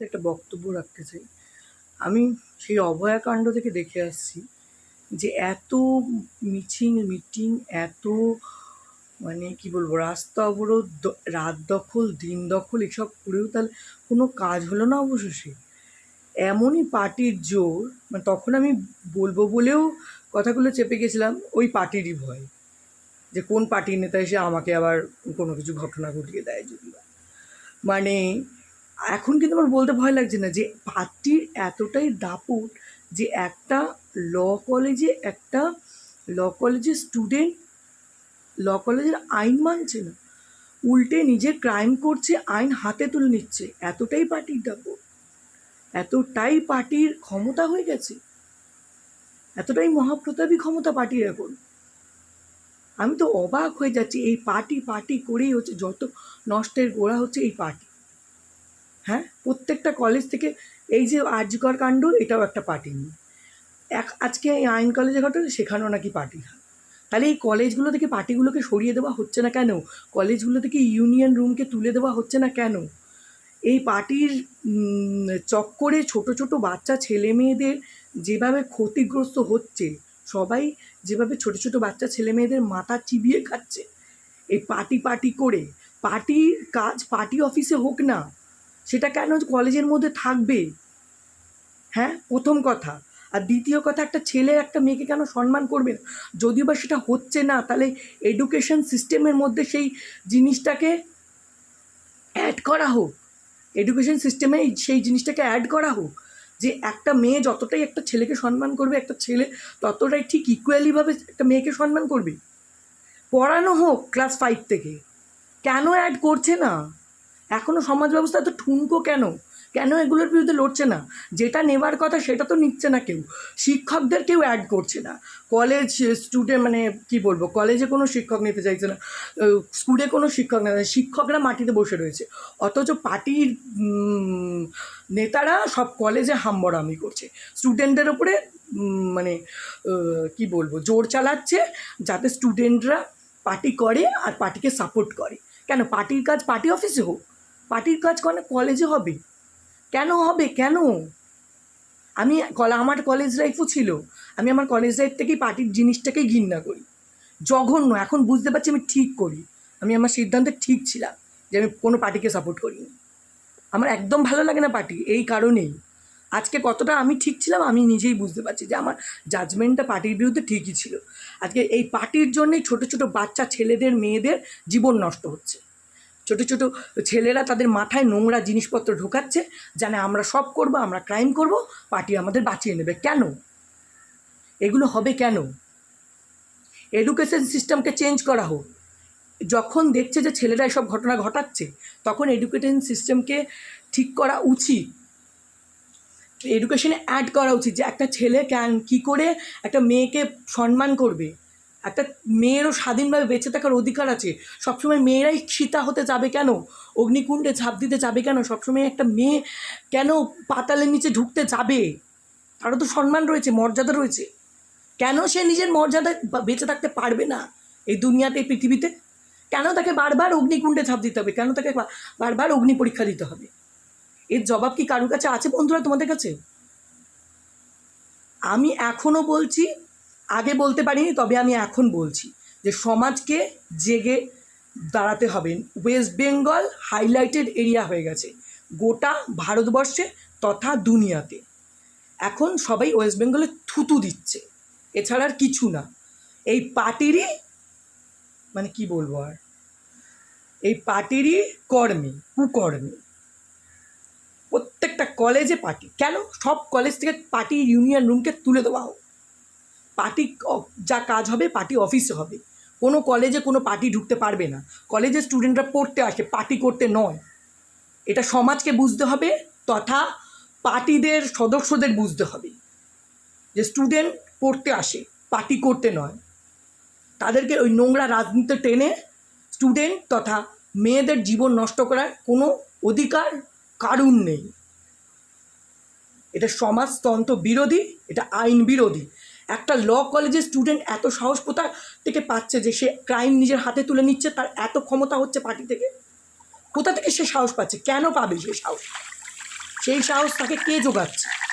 একটা বক্তব্য রাখতে চাই। আমি সেই অভয়াকাণ্ড থেকে দেখে আসছি যে এত মিছিল, মিটিং, এত মানে কি বলব, রাস্তা অবরোধ রাত দখল, দিন দখল, এসব করেও তাহলে কোনো কাজ হলো না অবশেষে। এমনই পার্টির জোর মানে তখন আমি বলব বলেও কথাগুলো চেপে গেছিলাম, ওই পার্টিরই ভয়। যে কোন পার্টির নেতা এসে আমাকে আবার কোনো কিছু ঘটনা ঘটিয়ে দেয় যদি। মানে এখন কিন্তু আমার বলতে ভয় লাগছে না যে পার্টির এতটাই দাপট যে একটা ল কলেজে একটা ল কলেজের স্টুডেন্ট ল কলেজের আইন মানছে না। উল্টে নিজে ক্রাইম করছে, আইন হাতে তুলে নিচ্ছে। এতটাই পার্টির দাপট। এতটাই পার্টির ক্ষমতা হয়ে গেছে। এতটাই মহাপ্রতাপী ক্ষমতা পার্টির এখন। আমি তো অবাক হয়ে যাচ্ছি, এই পার্টি পার্টি করেই হচ্ছে, যত নষ্টের গোড়া হচ্ছে এই পার্টি। হ্যাঁ? প্রত্যেকটা কলেজ থেকে এই যে আর্যকর কাণ্ড, এটাও একটা পার্টি নিয়ে। এক, আজকে এই আইন কলেজে ঘটনা সেখানেও নাকি পার্টি তাহলে এই কলেজগুলো থেকে পার্টিগুলোকে সরিয়ে দেওয়া হচ্ছে না কেন? কলেজগুলো থেকে ইউনিয়ন রুমকে তুলে দেওয়া হচ্ছে না কেন? এই পার্টির চক্করে ছোট ছোট বাচ্চা, ছেলে মেয়েদের যেভাবে ক্ষতিগ্রস্ত হচ্ছে, সবাই যেভাবে ছোট ছোট বাচ্চা, ছেলে মেয়েদের মাথা চিবিয়ে খাচ্ছে, এই পার্টি পার্টি করে পার্টির কাজ পার্টি অফিসে হোক না সেটা কেন কলেজের মধ্যে থাকবে? হ্যাঁ প্রথম কথা। আর দ্বিতীয় কথা, একটা ছেলে একটা মেয়েকে কেন সম্মান করবে না? বা সেটা হচ্ছে না, তাহলে এডুকেশন সিস্টেমের মধ্যে সেই জিনিসটাকে অ্যাড করা হোক। এডুকেশন সিস্টেমে সেই জিনিসটাকে অ্যাড করা হোক যে একটা মেয়ে যতটাই একটা ছেলেকে সম্মান করবে, একটা ছেলে ততটাই ঠিক ইকুয়ালিভাবে একটা মেয়েকে সম্মান করবে। পড়ানো হোক ক্লাস ফাইভ থেকে। কেন অ্যাড করছে না? এখনও সমাজ ব্যবস্থা এত ঠুনকো কেন? কেন এগুলোর বিরুদ্ধে লড়ছে না? যেটা নেবার কথা সেটা তো নিচ্ছে না কেউ। শিক্ষকদের কেউ অ্যাড করছে না। কলেজ স্টুডেন্ট মানে কি বলব? কলেজে কোনো শিক্ষক নিতে চাইছে না। স্কুলে কোনো শিক্ষক না শিক্ষকরা মাটিতে বসে রয়েছে। অথচ পার্টির নেতারা সব কলেজে হাম্বড়ামি করছে। স্টুডেন্টদের ওপরে মানে কি বলব? জোর চালাচ্ছে যাতে স্টুডেন্টরা পার্টি করে আর পার্টিকে সাপোর্ট করে। কেন? পার্টির কাজ পার্টি অফিসে হোক। পার্টির কাজ কেন কলেজে হবে। কেন হবে? কেন? আমি কলা, আমার কলেজ লাইফও ছিল। আমি আমার কলেজ লাইফ থেকেই পার্টির জিনিসটাকেই ঘৃণা করি। জঘন্য, এখন বুঝতে পারছি আমি ঠিক করি। আমি আমার সিদ্ধান্তে ঠিক ছিলাম যে আমি কোনো পার্টিকে সাপোর্ট করিনি। আমার একদম ভালো লাগে না পার্টি, এই কারণেই। আজকে কতটা আমি ঠিক ছিলাম আমি নিজেই বুঝতে পারছি যে আমার জাজমেন্টটা পার্টির বিরুদ্ধে ঠিকই ছিল। আজকে এই পার্টির জন্যই ছোট ছোট বাচ্চা, ছেলেদের, মেয়েদের জীবন নষ্ট হচ্ছে। ছোট ছোট ছেলেরা তাদের মাথায় নোংরা জিনিসপত্র ঢোকাচ্ছে, জানে আমরা সব করব, আমরা ক্রাইম করব পার্টি আমাদের বাঁচিয়ে নেবে। কেন? এগুলো হবে কেন? এডুকেশন সিস্টেমকে চেঞ্জ করা হোক। যখন দেখছে যে ছেলেরা এসব ঘটনা ঘটাচ্ছে, তখন এডুকেশন সিস্টেমকে ঠিক করা উচিত। এডুকেশনে অ্যাড করা উচিত যে একটা ছেলে ক্যান কী করে একটা মেয়েকে সম্মান করবে। একটা মেয়েরও স্বাধীনভাবে বেঁচে থাকার অধিকার আছে। সবসময় মেয়েরাই সীতা হতে যাবে কেন? অগ্নিকুণ্ডে ঝাঁপ দিতে যাবে কেন? সবসময় একটা মেয়ে কেন পাতালের নিচে ঢুকতে যাবে? তারও তো সম্মান রয়েছে, মর্যাদা রয়েছে। কেন সে নিজের মর্যাদা বেঁচে থাকতে পারবে না এই দুনিয়াতে, এই পৃথিবীতে? কেন তাকে বারবার অগ্নিকুণ্ডে ঝাঁপ দিতে হবে? কেন তাকে বারবার অগ্নি পরীক্ষা দিতে হবে? এর জবাব কি কারোর কাছে আছে বন্ধুরা তোমাদের কাছে? আমি এখনও বলছি আগে বলতে পারিনি, তবে আমি এখন বলছি যে সমাজকে জেগে দাঁড়াতে হবে। ওয়েস্ট বেঙ্গল হাইলাইটেড এরিয়া হয়ে গেছে। গোটা ভারতবর্ষে তথা দুনিয়াতে। এখন সবাই ওয়েস্ট বেঙ্গলে থুতু দিচ্ছে। এছাড়া আর কিছু না। এই পার্টিরই মানে কি বলব আর? এই পার্টিরই কর্মী, কুকর্মী। প্রত্যেকটা কলেজে পার্টি। কেন? সব কলেজ থেকে পার্টি ইউনিয়ন রুমকে তুলে দেওয়া হোক। পার্টি যা কাজ হবে পার্টি অফিসে হবে। কোনো কলেজে কোনো পার্টি ঢুকতে পারবে না। কলেজে স্টুডেন্টরা পড়তে আসে, পার্টি করতে নয়। এটা সমাজকে বুঝতে হবে তথা পার্টিদের সদস্যদের বুঝতে হবে। যে স্টুডেন্ট পড়তে আসে, পার্টি করতে নয়। তাদেরকে ওই নোংরা রাজনীতি টেনে স্টুডেন্ট তথা মেয়েদের জীবন নষ্ট করার কোনো অধিকার কারণ নেই। এটা সমাজতন্ত্র বিরোধী, এটা আইন বিরোধী। একটা ল কলেজের স্টুডেন্ট এত সাহস কোথা থেকে পাচ্ছে যে সে ক্রাইম নিজের হাতে তুলে নিচ্ছে, তার এত ক্ষমতা হচ্ছে পার্টি থেকে? কোথা থেকে সে সাহস পাচ্ছে? কেন পাবে সে সাহস? সেই সাহস তাকে কে জোগাচ্ছে